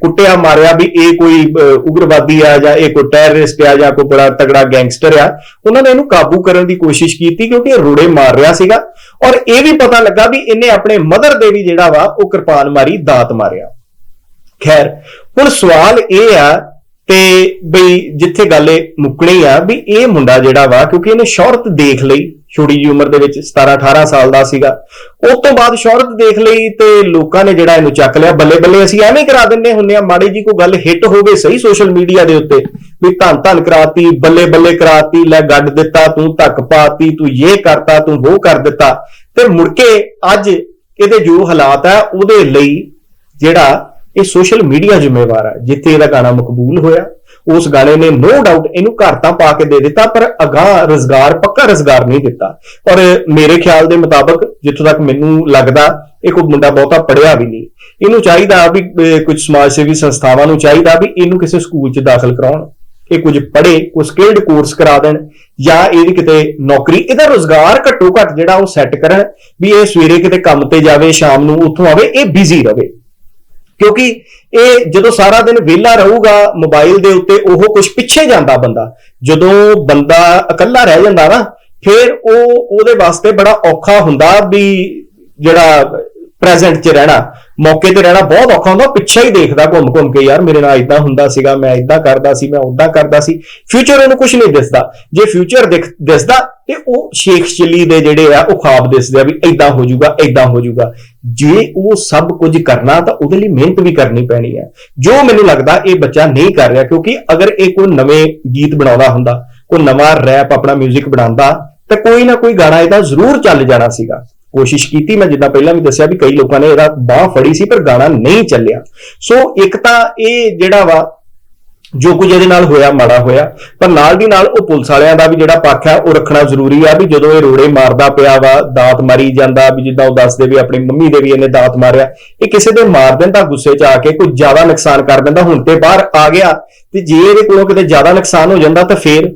ਕੁੱਟਿਆ, ਮਾਰਿਆ ਵੀ ਇਹ ਕੋਈ ਉਗਰਵਾਦੀ ਆ ਜਾਂ ਇਹ ਕੋਈ ਟੈਰਰਿਸਟ ਆ ਜਾਂ ਕੋਈ ਬੜਾ ਤਗੜਾ ਗੈਂਗਸਟਰ ਆ। ਉਹਨਾਂ ਨੇ ਇਹਨੂੰ ਕਾਬੂ ਕਰਨ ਦੀ ਕੋਸ਼ਿਸ਼ ਕੀਤੀ ਕਿਉਂਕਿ ਇਹ ਰੋੜੇ ਮਾਰ ਰਿਹਾ ਸੀਗਾ। ਔਰ ਇਹ ਵੀ ਪਤਾ ਲੱਗਾ ਵੀ ਇਹਨੇ ਆਪਣੇ ਮਦਰ ਦੇ ਵੀ ਜਿਹੜਾ ਵਾ, ਉਹ ਕਿਰਪਾਨ ਮਾਰੀ ਦਾਤ ਮਾਰਿਆ। ਖੈਰ ਹੁਣ ਸਵਾਲ ਇਹ ਆ ਤੇ ਬਈ ਜਿੱਥੇ ਗੱਲ ਇਹ ਮੁੱਕਣੀ ਆ ਵੀ ਇਹ ਮੁੰਡਾ ਜਿਹੜਾ ਵਾ, ਕਿਉਂਕਿ ਇਹਨੇ ਸ਼ੌਹਰਤ ਦੇਖ ਲਈ, ਛੋਟੀ ਜੀ ਉਮਰ ਦੇ ਵਿੱਚ 17 18 ਸਾਲ ਦਾ ਸੀਗਾ। ਉਸ ਤੋਂ ਬਾਅਦ ਸ਼ੌਹਰਤ ਦੇਖ ਲਈ ਤੇ ਲੋਕਾਂ ਨੇ ਜਿਹੜਾ ਇਹਨੂੰ ਚੱਕ ਲਿਆ ਬੱਲੇ ਬੱਲੇ ਅਸੀਂ ਐਵੇਂ ਕਰਾ ਦਿੰਨੇ ਹੁੰਨੇ ਆ, ਮਾੜੀ ਜੀ ਕੋਈ ਗੱਲ ਹਿੱਟ ਹੋਵੇ ਸਹੀ ਸੋਸ਼ਲ ਮੀਡੀਆ ਦੇ ਉੱਤੇ, ਵੀ ਧੰਨ ਧੰਨ ਕਰਾਤੀ ਬੱਲੇ ਬੱਲੇ ਕਰਾਤੀ, ਲੈ ਗੱਡ ਦਿੱਤਾ, ਤੂੰ ਧੱਕ ਪਾਤੀ, ਤੂੰ ਇਹ ਕਰਤਾ, ਤੂੰ ਉਹ ਕਰ ਦਿੱਤਾ। ਤੇ ਮੁੜ ਕੇ ਅੱਜ ਇਹਦੇ ਜੋ ਹਾਲਾਤ ਆ, ਉਹਦੇ ਲਈ ਜਿਹੜਾ ਇਹ ਸੋਸ਼ਲ ਮੀਡੀਆ ਜ਼ਿੰਮੇਵਾਰ ਹੈ ਜਿੱਥੇ ਇਹਦਾ ਗਾਣਾ ਮਕਬੂਲ ਹੋਇਆ। ਉਸ ਗਾਣੇ ਨੇ ਨੋ ਡਾਊਟ ਇਹਨੂੰ ਘਰ ਤਾਂ ਪਾ ਕੇ ਦੇ ਦਿੱਤਾ ਪਰ ਅਗਾਹ ਰਜ਼ਗਾਰ ਪੱਕਾ ਰਜ਼ਗਾਰ ਨਹੀਂ ਦਿੱਤਾ। ਔਰ ਮੇਰੇ ਖਿਆਲ ਦੇ ਮੁਤਾਬਕ ਜਿੱਥੋਂ ਤੱਕ ਮੈਨੂੰ ਲੱਗਦਾ ਇਹ ਕੋਈ ਮੁੰਡਾ ਬਹੁਤਾ ਪੜਿਆ ਵੀ ਨਹੀਂ। ਇਹਨੂੰ ਚਾਹੀਦਾ ਵੀ ਅਹ, ਕੁਝ ਸਮਾਜ ਸੇਵੀ ਸੰਸਥਾਵਾਂ ਨੂੰ ਚਾਹੀਦਾ ਵੀ ਇਹਨੂੰ ਕਿਸੇ ਸਕੂਲ 'ਚ ਦਾਖਲ ਕਰਾਉਣ। ਇਹ ਕੁਝ ਪੜ੍ਹੇ ਕੋਈ ਸਕਿਲਡ ਕੋਰਸ ਕਰਾ ਦੇਣ ਜਾਂ ਇਹਦੀ ਕਿਤੇ ਨੌਕਰੀ ਇਹਦਾ ਰੋਜ਼ਗਾਰ ਘੱਟੋ ਘੱਟ ਜਿਹੜਾ ਉਹ ਸੈੱਟ ਕਰਨ ਵੀ ਇਹ ਸਵੇਰੇ ਕਿਤੇ ਕੰਮ ਤੇ ਜਾਵੇ ਸ਼ਾਮ ਨੂੰ ਉੱਥੋਂ ਆਵੇ ਇਹ ਬਿਜ਼ੀ ਰਵੇ ਕਿਉਂਕਿ ਇਹ ਜਦੋਂ ਸਾਰਾ ਦਿਨ ਵਿਹਲਾ ਰਹੂਗਾ ਮੋਬਾਈਲ ਦੇ ਉੱਤੇ, ਉਹ ਕੁਝ ਪਿੱਛੇ ਜਾਂਦਾ ਬੰਦਾ। ਜਦੋਂ ਬੰਦਾ ਇਕੱਲਾ ਰਹਿ ਜਾਂਦਾ ਨਾ, ਫਿਰ ਉਹ ਉਹਦੇ ਵਾਸਤੇ ਬੜਾ ਔਖਾ ਹੁੰਦਾ ਵੀ ਜਿਹੜਾ ਪ੍ਰੈਜ਼ੈਂਟ 'ਚ ਰਹਿਣਾ। ਮੌਕੇ ਤੇ ਰਹਿਣਾ ਬਹੁਤ ਔਖਾ ਹੁੰਦਾ, ਪਿੱਛੇ ਹੀ ਦੇਖਦਾ ਘੁੰਮ ਘੁੰਮ ਕੇ, ਯਾਰ ਮੇਰੇ ਨਾਲ ਇਦਾਂ ਹੁੰਦਾ ਸੀਗਾ, ਮੈਂ ਇਦਾਂ ਕਰਦਾ ਸੀ, ਮੈਂ ਉਦਾਂ ਕਰਦਾ ਸੀ। ਫਿਊਚਰ ਉਹਨੂੰ ਕੁਝ ਨਹੀਂ ਦਿਸਦਾ। ਜੇ ਫਿਊਚਰ ਦਿਸਦਾ ਤੇ ਉਹ ਸ਼ੇਖ ਚਿੱਲੀ ਦੇ ਜਿਹੜੇ ਆ, ਉਹ ਖਾਬ ਦਿਸਦੇ ਆ ਵੀ ਇਦਾਂ ਹੋ ਜਾਊਗਾ ਇਦਾਂ ਹੋ ਜਾਊਗਾ। ਜੇ ਉਹ ਸਭ ਕੁਝ ਕਰਨਾ ਤਾਂ ਉਹਦੇ ਲਈ ਮਿਹਨਤ ਵੀ ਕਰਨੀ ਪੈਣੀ ਹੈ। ਜੋ ਮੈਨੂੰ ਲੱਗਦਾ ਇਹ ਬੱਚਾ ਨਹੀਂ ਕਰ ਰਿਹਾ, ਕਿਉਂਕਿ ਅਗਰ ਇਹ ਕੋਈ ਨਵੇਂ ਗੀਤ ਬਣਾਉਂਦਾ ਹੁੰਦਾ, ਕੋਈ ਨਵਾਂ ਰੈਪ ਆਪਣਾ 뮤직 ਬਣਾਉਂਦਾ, ਤਾਂ ਕੋਈ ਨਾ ਕੋਈ ਗਾਣਾ ਇਹਦਾ ਜ਼ਰੂਰ ਚੱਲ ਜਾਣਾ ਸੀਗਾ। ਕੋਸ਼ਿਸ਼ ਕੀਤੀ, ਮੈਂ ਜਿੱਦਾਂ ਪਹਿਲਾਂ ਵੀ ਦੱਸਿਆ ਵੀ ਕਈ ਲੋਕਾਂ ਨੇ ਇਹਦਾ ਬਾਹ ਫੜੀ ਸੀ, ਪਰ ਗਾਣਾ ਨਹੀਂ ਚੱਲਿਆ। ਸੋ ਇੱਕ ਤਾਂ ਇਹ ਜਿਹੜਾ ਵਾ ਜੋ ਕੁਝ ਇਹਦੇ ਨਾਲ ਹੋਇਆ, ਮਾੜਾ ਹੋਇਆ, ਪਰ ਨਾਲ ਦੀ ਨਾਲ ਉਹ ਪੁਲਿਸ ਵਾਲਿਆਂ ਦਾ ਵੀ ਜਿਹੜਾ ਪੱਖ ਹੈ, ਉਹ ਰੱਖਣਾ ਜ਼ਰੂਰੀ ਆ ਵੀ ਜਦੋਂ ਇਹ ਰੋੜੇ ਮਾਰਦਾ ਪਿਆ ਵਾ, ਦਾਤ ਮਾਰੀ ਜਾਂਦਾ ਵੀ ਜਿੱਦਾਂ ਉਹ ਦੱਸਦੇ ਵੀ ਆਪਣੀ ਮੰਮੀ ਦੇ ਵੀ ਇਹਨੇ ਦਾਤ ਮਾਰਿਆ, ਇਹ ਕਿਸੇ ਦੇ ਮਾਰ ਦਿੰਦਾ, ਗੁੱਸੇ 'ਚ ਆ ਕੇ ਕੋਈ ਜ਼ਿਆਦਾ ਨੁਕਸਾਨ ਕਰ ਦਿੰਦਾ, ਹੁਣ ਤੇ ਬਾਹਰ ਆ ਗਿਆ ਤੇ ਜੇ ਇਹਦੇ ਕੋਲੋਂ ਕਿਤੇ ਜ਼ਿਆਦਾ ਨੁਕਸਾਨ ਹੋ ਜਾਂਦਾ ਤਾਂ ਫੇਰ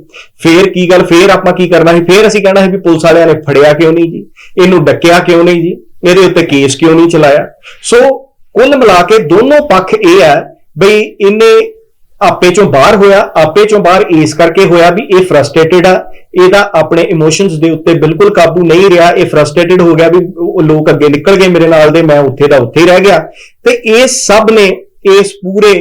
ਫੇਰ ਕੀ ਗੱਲ, ਫੇਰ ਆਪਾਂ ਕੀ ਕਰਨਾ ਸੀ? ਫੇਰ ਅਸੀਂ ਕਹਿਣਾ ਸੀ ਵੀ ਪੁਲਿਸ ਵਾਲਿਆਂ ਨੇ ਫੜਿਆ ਕਿਉਂ ਨਹੀਂ ਜੀ? ਇਹਨੂੰ ਡੱਕਿਆ ਕਿਉਂ ਨਹੀਂ ਜੀ? ਇਹਦੇ ਉੱਤੇ ਕੇਸ ਕਿਉਂ ਨਹੀਂ ਚਲਾਇਆ? ਸੋ ਕੁੱਲ ਮਿਲਾ ਕੇ ਦੋਨੋਂ ਪੱਖ ਇਹ ਹੈ ਬਈ ਇਹਨੇ ਆਪੇ ਚੋਂ ਬਾਹਰ ਹੋਇਆ, ਆਪੇ ਚੋਂ ਬਾਹਰ ਇਸ ਕਰਕੇ ਹੋਇਆ ਵੀ ਇਹ ਫਰਸਟ੍ਰੇਟਡ ਆ। ਇਹਦਾ ਆਪਣੇ ਇਮੋਸ਼ਨਸ ਦੇ ਉੱਤੇ ਬਿਲਕੁਲ ਕਾਬੂ ਨਹੀਂ ਰਿਹਾ। ਇਹ ਫਰਸਟ੍ਰੇਟਡ ਹੋ ਗਿਆ ਵੀ ਉਹ ਲੋਕ ਅੱਗੇ ਨਿਕਲ ਗਏ ਮੇਰੇ ਨਾਲ ਦੇ, ਮੈਂ ਉੱਥੇ ਦਾ ਉੱਥੇ ਹੀ ਰਹਿ ਗਿਆ। ਤੇ ਇਹ ਸਭ ਨੇ ਇਸ ਪੂਰੇ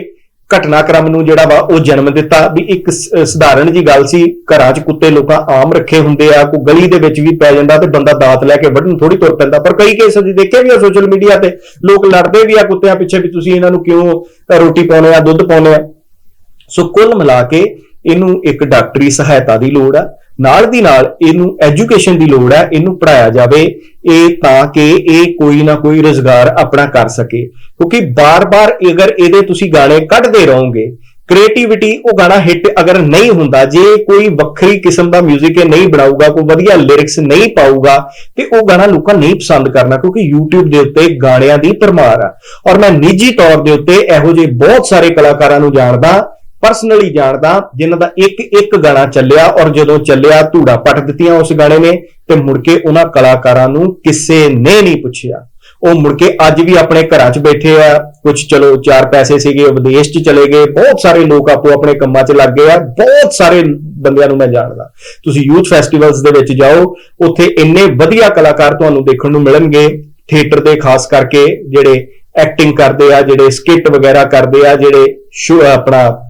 ਘਟਨਾਕ੍ਰਮ ਨੂੰ ਜਿਹੜਾ ਵਾ ਉਹ ਜਨਮ ਦਿੱਤਾ ਵੀ ਇੱਕ ਸਧਾਰਨ ਜੀ ਗੱਲ ਸੀ, ਘਰਾਂ 'ਚ ਕੁੱਤੇ ਲੋਕਾਂ ਆਮ ਰੱਖੇ ਹੁੰਦੇ ਆ, ਕੋਈ ਗਲੀ ਦੇ ਵਿੱਚ ਵੀ ਪੈ ਜਾਂਦਾ ਤੇ ਬੰਦਾ ਦਾਤ ਲੈ ਕੇ ਵੱਢਣ ਥੋੜੀ ਤੁਰ ਪੈਂਦਾ। ਪਰ ਕਈ ਕੇਸ ਅਸੀਂ ਦੇਖਿਆ ਵੀ ਆ ਸੋਸ਼ਲ ਮੀਡੀਆ ਤੇ, ਲੋਕ ਲੜਦੇ ਵੀ ਆ ਕੁੱਤਿਆਂ ਪਿੱਛੇ ਵੀ ਤੁਸੀਂ ਇਹਨਾਂ ਨੂੰ ਕਿਉਂ ਰੋਟੀ ਪਾਉਨੇ ਆ, ਦੁੱਧ ਪਾਉਨੇ ਆ। ਸੋ ਕੁੱਲ ਮਿਲਾ ਕੇ ਇਹਨੂੰ ਇੱਕ ਡਾਕਟਰੀ ਸਹਾਇਤਾ ਦੀ ਲੋੜ ਆ। ਨਾਲ ਦੀ ਨਾਲ ਇਹਨੂੰ ਐਜੂਕੇਸ਼ਨ ਦੀ ਲੋੜ ਹੈ ਇਹਨੂੰ ਪੜਾਇਆ ਜਾਵੇ। ਇਹ ਤਾਂ ਕਿ ਇਹ ਕੋਈ ਨਾ ਕੋਈ ਰੋਜ਼ਗਾਰ ਆਪਣਾ ਕਰ ਸਕੇ। ਕਿਉਂਕਿ ਬਾਰ-ਬਾਰ ਅਗਰ ਇਹਦੇ ਤੁਸੀਂ ਗਾਣੇ ਕੱਢਦੇ ਰਹੋਗੇ ਕ੍ਰੀਏਟੀਵਿਟੀ ਉਹ ਗਾਣਾ ਹਿੱਟ ਅਗਰ ਨਹੀਂ ਹੁੰਦਾ, ਜੇ ਕੋਈ ਵੱਖਰੀ ਕਿਸਮ ਦਾ 뮤직 ਇਹ ਨਹੀਂ ਬਣਾਊਗਾ, ਕੋਈ ਵਧੀਆ ਲਿਰਿਕਸ ਨਹੀਂ ਪਾਊਗਾ, ਤੇ ਉਹ ਗਾਣਾ ਲੋਕਾਂ ਨਹੀਂ ਪਸੰਦ ਕਰਨਾ, ਕਿਉਂਕਿ YouTube ਦੇ ਉੱਤੇ ਗਾਣਿਆਂ ਦੀ ਪਰਮਾਰ ਆ। ਔਰ ਮੈਂ ਨਿੱਜੀ ਤੌਰ ਦੇ ਉੱਤੇ ਇਹੋ ਜਿਹੇ ਬਹੁਤ ਸਾਰੇ ਕਲਾਕਾਰਾਂ ਨੂੰ ਜਾਣਦਾ ਪਰਸਨਲੀ ਜਾਣਦਾ ਜਿਨ੍ਹਾਂ ਦਾ ਇੱਕ ਇੱਕ ਗਾਣਾ ਚੱਲਿਆ ਔਰ ਜਦੋਂ ਚੱਲਿਆ ਧੂੜਾ ਪੱਟ ਦਿੱਤੀਆਂ ਉਸ ਗਾਣੇ ਨੇ ਤੇ ਮੁੜ ਕੇ ਉਹਨਾਂ ਕਲਾਕਾਰਾਂ ਨੂੰ ਕਿਸੇ ਨੇ ਨਹੀਂ ਪੁੱਛਿਆ। ਉਹ ਮੁੜ ਕੇ ਅੱਜ ਵੀ ਆਪਣੇ ਘਰਾਂ 'ਚ ਬੈਠੇ ਆ। ਕੁਝ ਚਲੋ ਚਾਰ ਪੈਸੇ ਸੀਗੇ ਵਿਦੇਸ਼ 'ਚ ਚਲੇ ਗਏ। ਬਹੁਤ ਸਾਰੇ ਲੋਕ ਆਪੋ ਆਪਣੇ ਕੰਮਾਂ 'ਚ ਲੱਗ ਗਏ ਆ। ਬਹੁਤ ਸਾਰੇ ਬੰਦਿਆਂ ਨੂੰ ਮੈਂ ਜਾਣਦਾ। ਤੁਸੀਂ ਯੂਥ ਫੈਸਟੀਵਲਸ ਦੇ ਵਿੱਚ ਜਾਓ। ਉੱਥੇ ਇੰਨੇ ਵਧੀਆ ਕਲਾਕਾਰ ਤੁਹਾਨੂੰ ਦੇਖਣ ਨੂੰ ਮਿਲਣਗੇ। ਥੀਏਟਰ ਦੇ ਖਾਸ ਕਰਕੇ ਜਿਹੜੇ ਐਕਟਿੰਗ ਕਰਦੇ ਆ, ਜਿਹੜੇ ਸਕਿੱਟ ਵਗੈਰਾ ਕਰਦੇ ਆ, ਜਿਹੜੇ ਸ਼ੋ ਆਪਣਾ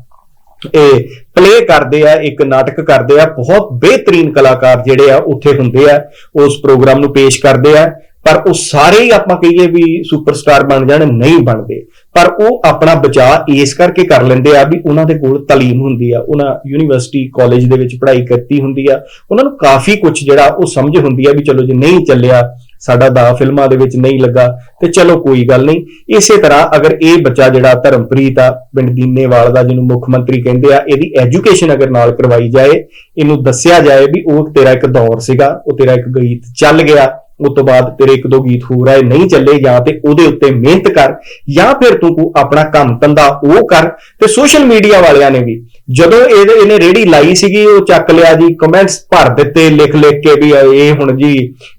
ਇਹ ਪਲੇ ਕਰਦੇ ਆ, ਇੱਕ ਨਾਟਕ ਕਰਦੇ ਆ, ਬਹੁਤ ਬਿਹਤਰੀਨ ਕਲਾਕਾਰ ਜਿਹੜੇ ਆ ਉੱਥੇ ਹੁੰਦੇ ਆ, ਉਸ ਪ੍ਰੋਗਰਾਮ ਨੂੰ ਪੇਸ਼ ਕਰਦੇ ਆ, ਪਰ ਉਹ ਸਾਰੇ ਹੀ ਆਪਾਂ ਕਹੀਏ ਵੀ ਸੁਪਰਸਟਾਰ ਬਣ ਜਾਣ, ਨਹੀਂ ਬਣਦੇ। ਪਰ ਉਹ ਆਪਣਾ ਬਚਾਅ ਇਸ ਕਰਕੇ ਕਰ ਲੈਂਦੇ ਆ ਵੀ ਉਹਨਾਂ ਦੇ ਕੋਲ ਤਾਲੀਮ ਹੁੰਦੀ ਆ, ਉਹਨਾਂ ਯੂਨੀਵਰਸਿਟੀ ਕਾਲਜ ਦੇ ਵਿੱਚ ਪੜ੍ਹਾਈ ਕੀਤੀ ਹੁੰਦੀ ਆ, ਉਹਨਾਂ ਨੂੰ ਕਾਫੀ ਕੁਝ ਜਿਹੜਾ ਉਹ ਸਮਝ ਹੁੰਦੀ ਆ ਵੀ ਚਲੋ ਜੇ ਨਹੀਂ ਚੱਲਿਆ ਸਾਡਾ ਦਾ ਫਿਲਮਾਂ ਦੇ ਵਿੱਚ ਨਹੀਂ ਲੱਗਾ ਤੇ ਚਲੋ ਕੋਈ ਗੱਲ ਨਹੀਂ। ਇਸੇ ਤਰ੍ਹਾਂ ਅਗਰ ਇਹ ਬੱਚਾ ਜਿਹੜਾ ਧਰਮਪ੍ਰੀਤ ਆ, ਪਿੰਡ ਦੀਨੇਵਾਲ ਦਾ ਜਿਹਨੂੰ ਮੁੱਖ ਮੰਤਰੀ ਕਹਿੰਦੇ ਆ, ਇਹਦੀ ਐਜੂਕੇਸ਼ਨ ਅਗਰ ਨਾਲ ਕਰਵਾਈ ਜਾਏ, ਇਹਨੂੰ ਦੱਸਿਆ ਜਾਏ ਵੀ ਉਹ ਤੇਰਾ ਇੱਕ ਦੌਰ ਸੀਗਾ, ਉਹ ਤੇਰਾ ਇੱਕ ਗੀਤ ਚੱਲ ਗਿਆ ਉਸ ਤੋਂ ਬਾਅਦ ਤੇਰੇ ਇੱਕ ਦੋ ਗੀਤ ਹੋਰ ਆਏ, ਨਹੀਂ ਚੱਲੇ ਜਾਂ ਤੇ ਉਹਦੇ ਉੱਤੇ ਮਿਹਨਤ ਕਰ ਜਾਂ ਫਿਰ ਤੂੰ ਕੋ ਆਪਣਾ ਕੰਮ ਧੰਦਾ ਉਹ ਕਰ ਤੇ ਸੋਸ਼ਲ ਮੀਡੀਆ ਵਾਲਿਆਂ ਨੇ ਵੀ ਜਦੋਂ ਇਹਦੇ ਇਹਨੇ ਰੇੜੀ ਲਾਈ ਸੀਗੀ, ਉਹ ਚੱਕ ਲਿਆ ਜੀ ਕਮੈਂਟਸ ਭਰ ਦਿੱਤੇ ਲਿਖ ਲਿਖ ਕੇ ਵੀ ਇਹ ਹੁਣ ਜੀ,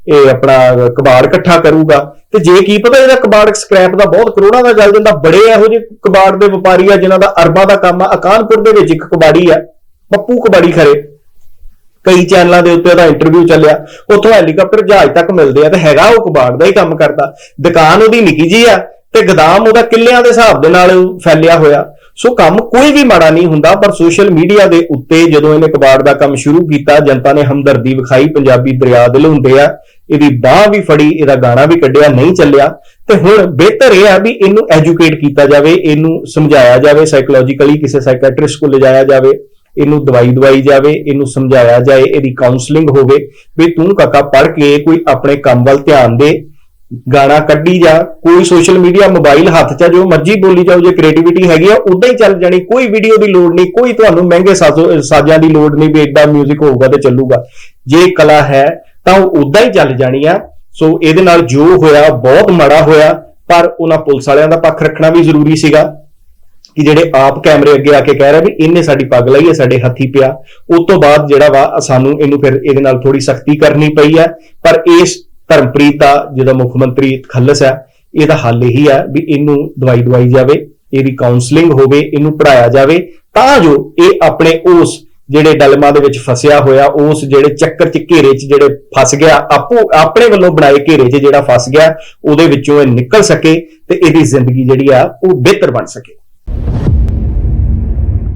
ਇਹ ਆਪਣਾ ਕਬਾੜ ਇਕੱਠਾ ਕਰੂਗਾ। ਤੇ ਜੇ ਕੀ ਪਤਾ ਇਹਦਾ ਕਬਾੜ ਸਕ੍ਰੈਪ ਦਾ ਬਹੁਤ ਕਰੋੜਾਂ ਦਾ ਚੱਲ ਜਾਂਦਾ, ਬੜੇ ਇਹੋ ਜਿਹੇ ਕਬਾੜ ਦੇ ਵਪਾਰੀ ਆ, ਜਿਨ੍ਹਾਂ ਦਾ ਅਰਬਾਂ ਦਾ ਕੰਮ ਆ। ਅਕਾਨਪੁਰ ਦੇ ਵਿੱਚ ਇੱਕ ਕਬਾੜੀ ਆ ਪੱਪੂ ਕਬਾੜੀ ਖਰੇ। ਕਈ ਚੈਨਲਾਂ ਦੇ ਉੱਤੇ ਉਹਦਾ ਇੰਟਰਵਿਊ ਚੱਲਿਆ। ਉੱਥੋਂ ਹੈਲੀਕਾਪਟਰ ਜਹਾਜ਼ ਤੱਕ ਮਿਲਦੇ ਆ ਤੇ ਹੈਗਾ ਉਹ ਕਬਾੜ ਦਾ ਹੀ ਕੰਮ ਕਰਦਾ। ਦੁਕਾਨ ਉਹਦੀ ਨਿੱਕੀ ਜੀ ਆ ਤੇ ਗਦਾਮ ਉਹਦਾ ਕਿੱਲਿਆਂ ਦੇ ਹਿਸਾਬ ਦੇ ਨਾਲ ਫੈਲਿਆ ਹੋਇਆ। ਸੋ ਕੰਮ ਕੋਈ ਵੀ ਮਾੜਾ ਨਹੀਂ ਹੁੰਦਾ, ਪਰ ਸੋਸ਼ਲ ਮੀਡੀਆ ਦੇ ਉੱਤੇ ਜਦੋਂ ਇਹਨੇ ਕਬਾੜ ਦਾ ਕੰਮ ਸ਼ੁਰੂ ਕੀਤਾ, ਜਨਤਾ ਨੇ ਹਮਦਰਦੀ ਵਿਖਾਈ, ਪੰਜਾਬੀ ਦਰਿਆ ਦਿਲ ਹੁੰਦੇ ਆ, ਇਹਦੀ ਬਾਹ ਵੀ ਫੜੀ, ਇਹਦਾ ਗਾਣਾ ਵੀ ਕੱਢਿਆ, ਨਹੀਂ ਚੱਲਿਆ। ਤੇ ਹੁਣ ਬਿਹਤਰ ਇਹ ਆ ਵੀ ਇਹਨੂੰ ਐਜੂਕੇਟ ਕੀਤਾ ਜਾਵੇ, ਇਹਨੂੰ ਸਮਝਾਇਆ ਜਾਵੇ ਸਾਈਕੋਲੋਜੀਕਲੀ ਕਿਸੇ ਸਾਈਕੈਟ੍ਰਿਸਟ ਕੋਲ ਲਿਜਾਇਆ ਜਾਵੇ, ਇਹਨੂੰ ਦਵਾਈ ਦਵਾਈ ਜਾਵੇ, ਇਹਨੂੰ ਸਮਝਾਇਆ ਜਾਏ, ਇਹਦੀ ਕਾਉਂਸਲਿੰਗ ਹੋਵੇ, ਵੀ ਤੂੰ ਕਾਕਾ ਪੜ੍ਹ ਕੇ ਕੋਈ ਆਪਣੇ ਕੰਮ ਵੱਲ ਧਿਆਨ ਦੇ ਗਾਣਾ ਕੱਢੀ ਜਾ, ਕੋਈ ਸੋਸ਼ਲ ਮੀਡੀਆ ਮੋਬਾਈਲ ਹੱਥ 'ਚ ਜੋ ਮਰਜ਼ੀ ਬੋਲੀ ਜਾਓ, ਜੇ ਕ੍ਰੀਏਟੀਵਿਟੀ ਹੈਗੀ ਆ, ਉਦਾਂ ਹੀ ਚੱਲ ਜਾਣੀ, ਕੋਈ ਵੀਡੀਓ ਦੀ ਲੋੜ ਨਹੀਂ, ਕੋਈ ਤੁਹਾਨੂੰ ਮਹਿੰਗੇ ਸਾਜ਼ੋ- ਸਾਜ਼ਾਂ ਦੀ ਲੋੜ ਨਹੀਂ ਵੀ ਏਡਾ 뮤직 ਹੋਊਗਾ ਤੇ ਚੱਲੂਗਾ। ਜੇ ਕਲਾ ਹੈ, ਤਾਂ ਉਹ ਉਦਾਂ ਹੀ ਚੱਲ ਜਾਣੀ ਆ। ਸੋ ਇਹਦੇ ਨਾਲ ਜੋ ਹੋਇਆ, ਬਹੁਤ ਮਾੜਾ ਹੋਇਆ, ਪਰ ਉਹਨਾਂ ਪੁਲਿਸ ਵਾਲਿਆਂ ਦਾ ਪੱਖ ਰੱਖਣਾ ਵੀ ਜ਼ਰੂਰੀ ਸੀਗਾ ਕਿ ਜਿਹੜੇ ਆਪ ਕੈਮਰੇ ਅੱਗੇ ਆ ਕੇ ਕਹਿ ਰਿਹਾ ਵੀ ਇਹਨੇ ਸਾਡੀ ਪੱਗ ਲਈ ਹੈ ਸਾਡੇ ਹੱਥੀ ਪਿਆ। ਉਸ ਤੋਂ ਬਾਅਦ ਜਿਹੜਾ ਵਾ, ਸਾਨੂੰ ਇਹਨੂੰ ਫਿਰ ਇਹਦੇ ਨਾਲ ਥੋੜੀ ਸਖਤੀ ਕਰਨੀ ਪਈ ਹੈ ਪਰ ਇਸ ਧਰਮਪ੍ਰੀਤ ਦਾ ਜਿਹਦਾ ਮੁੱਖ ਮੰਤਰੀ ਖੱਲਸ ਹੈ, ਇਹਦਾ ਹੱਲ ਇਹੀ ਹੈ ਵੀ ਇਹਨੂੰ ਦਵਾਈ ਦਵਾਈ ਜਾਵੇ, ਇਹਦੀ ਕਾਉਂਸਲਿੰਗ ਹੋਵੇ, ਇਹਨੂੰ ਪੜਾਇਆ ਜਾਵੇ, ਤਾਂ ਜੋ ਇਹ ਆਪਣੇ ਉਸ ਜਿਹੜੇ ਡਲਮਾ ਦੇ ਵਿੱਚ ਫਸਿਆ ਹੋਇਆ, ਉਸ ਜਿਹੜੇ ਚੱਕਰ ਚ ਘੇਰੇ ਚ ਜਿਹੜੇ ਫਸ ਗਿਆ, ਆਪੋ ਆਪਣੇ ਵੱਲੋਂ ਬਣਾਏ ਘੇਰੇ 'ਚ ਜਿਹੜਾ ਫਸ ਗਿਆ, ਉਹਦੇ ਵਿੱਚੋਂ ਇਹ ਨਿਕਲ ਸਕੇ ਤੇ ਇਹਦੀ ਜ਼ਿੰਦਗੀ ਜਿਹੜੀ ਆ, ਉਹ ਬਿਹਤਰ ਬਣ ਸਕੇ।